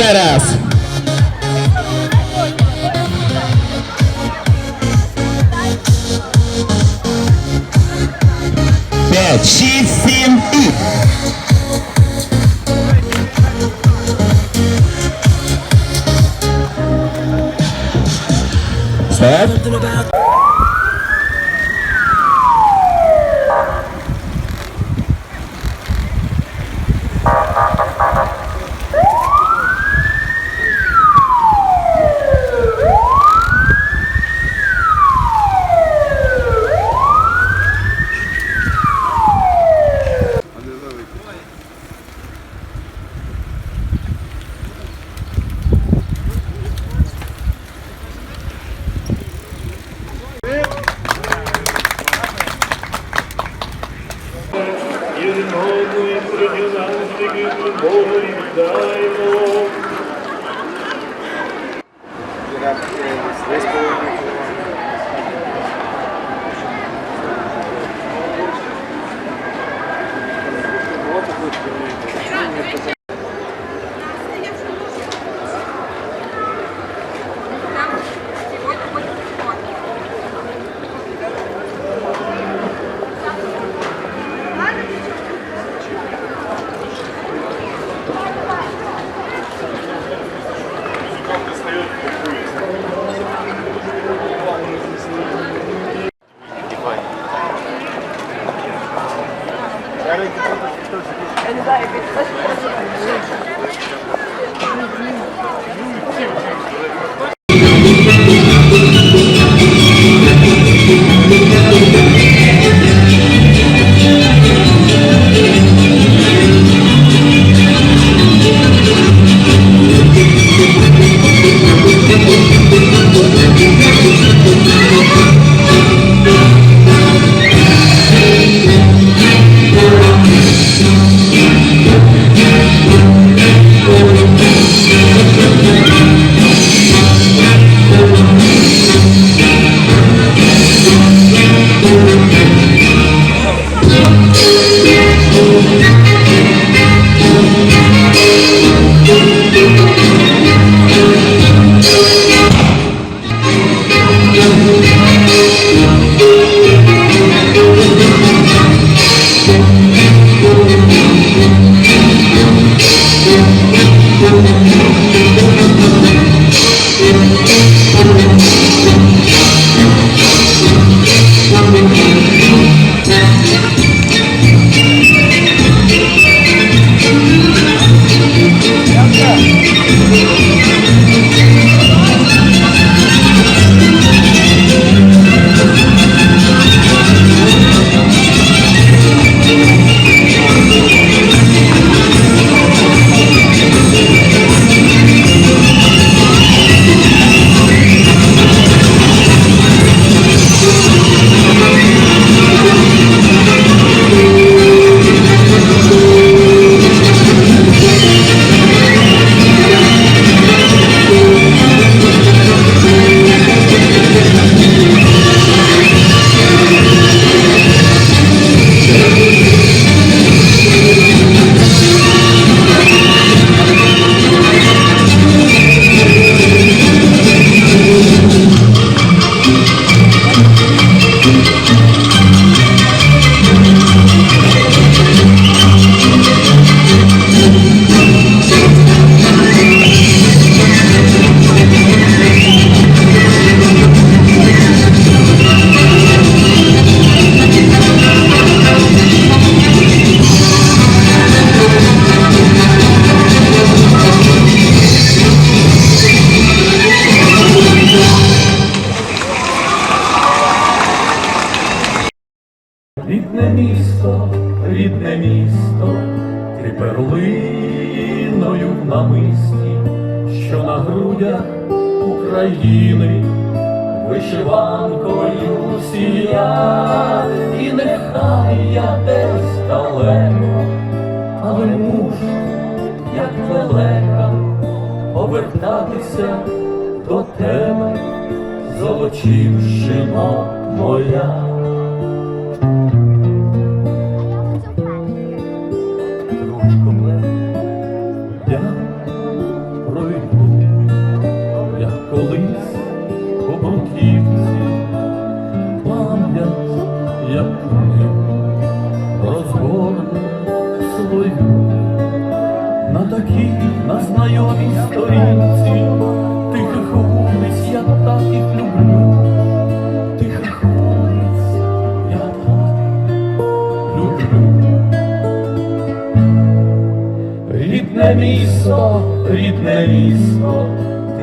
jeszcze raz. Pięć, України вишиванкою сія, і нехай я десь далеко, але мушу, як лелека, повертатися до тебе, золочівщино моя.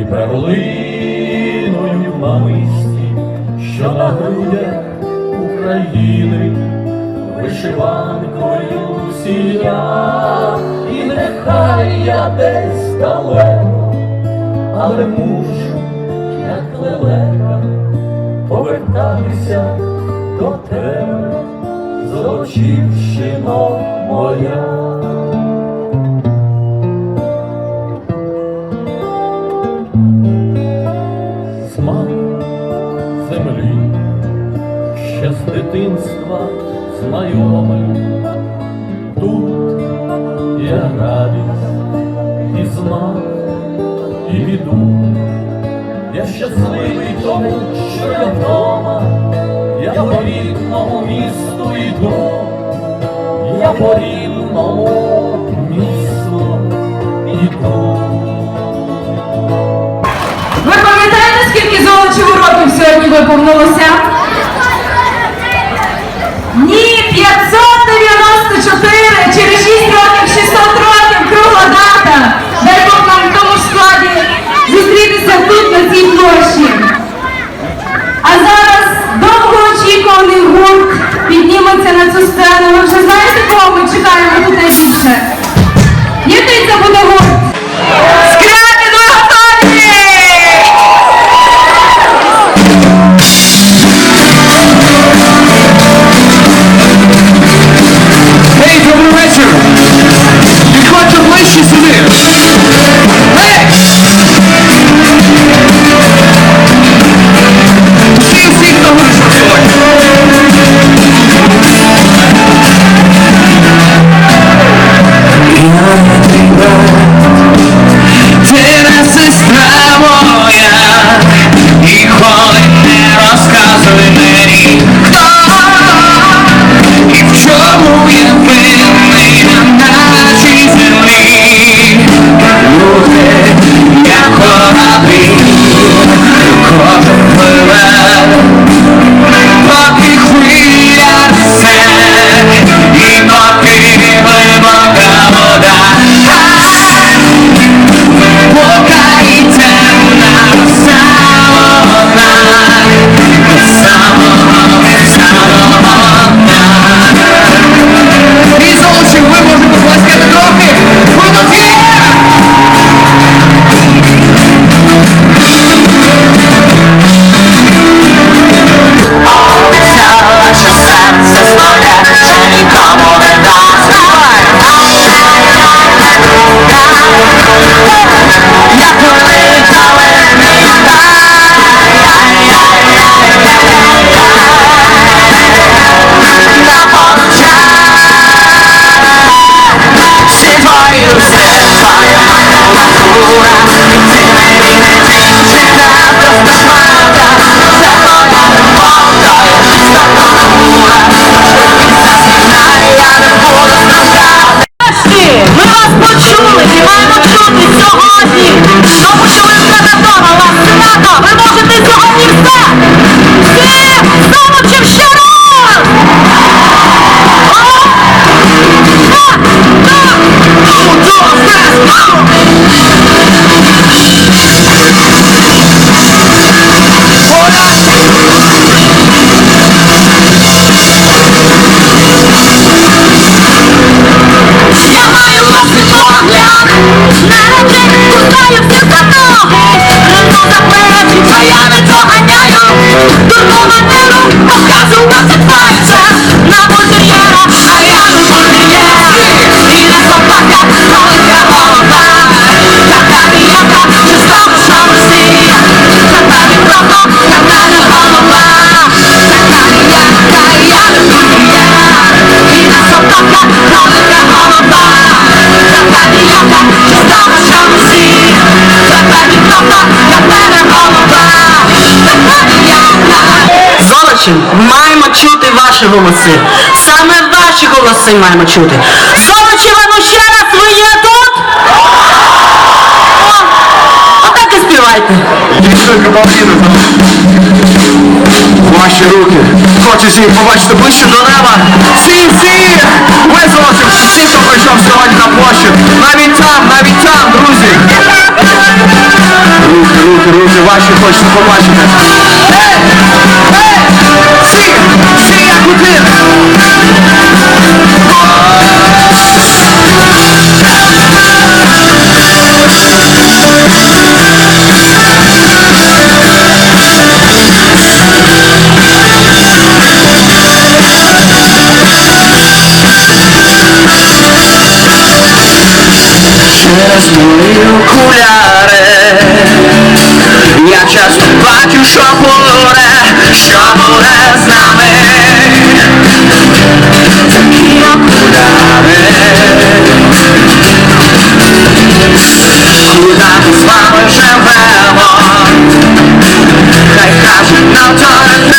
ти перлиною на мисті, що на грудях України вишиванкою сія, і нехай я десь далеко, але мушу, як лелека, повертатися до тебе, злочинщино моя. слова знайомих, тут Я радість, і зла, і біду. Я щасливий тому, що я вдома, я по рідному місту йду, я по рідному місту йду. Ви пам'ятаєте, скільки золочів уроків сьогодні виповнилося? 594 через 6 років, 600 років, кругла дата. Дай бачимо, маємо чути ваші голоси. Саме ваші голоси маємо чути. Солочева мужчина ви є тут. Отак і співайте. Ваші руки. Хочеш їх побачити ближче до неба. Всі, всі! Ми зовсім всі, хто прийшов сьогодні на площу. Навіть там, навіть там, друзі. Руки, руки, руки, ваші хочете побачити. Чесні окуляри, я часто бачу, що поле, що поле з нами, такі окуляри, куди ми з вами живемо, хай кажуть на торі.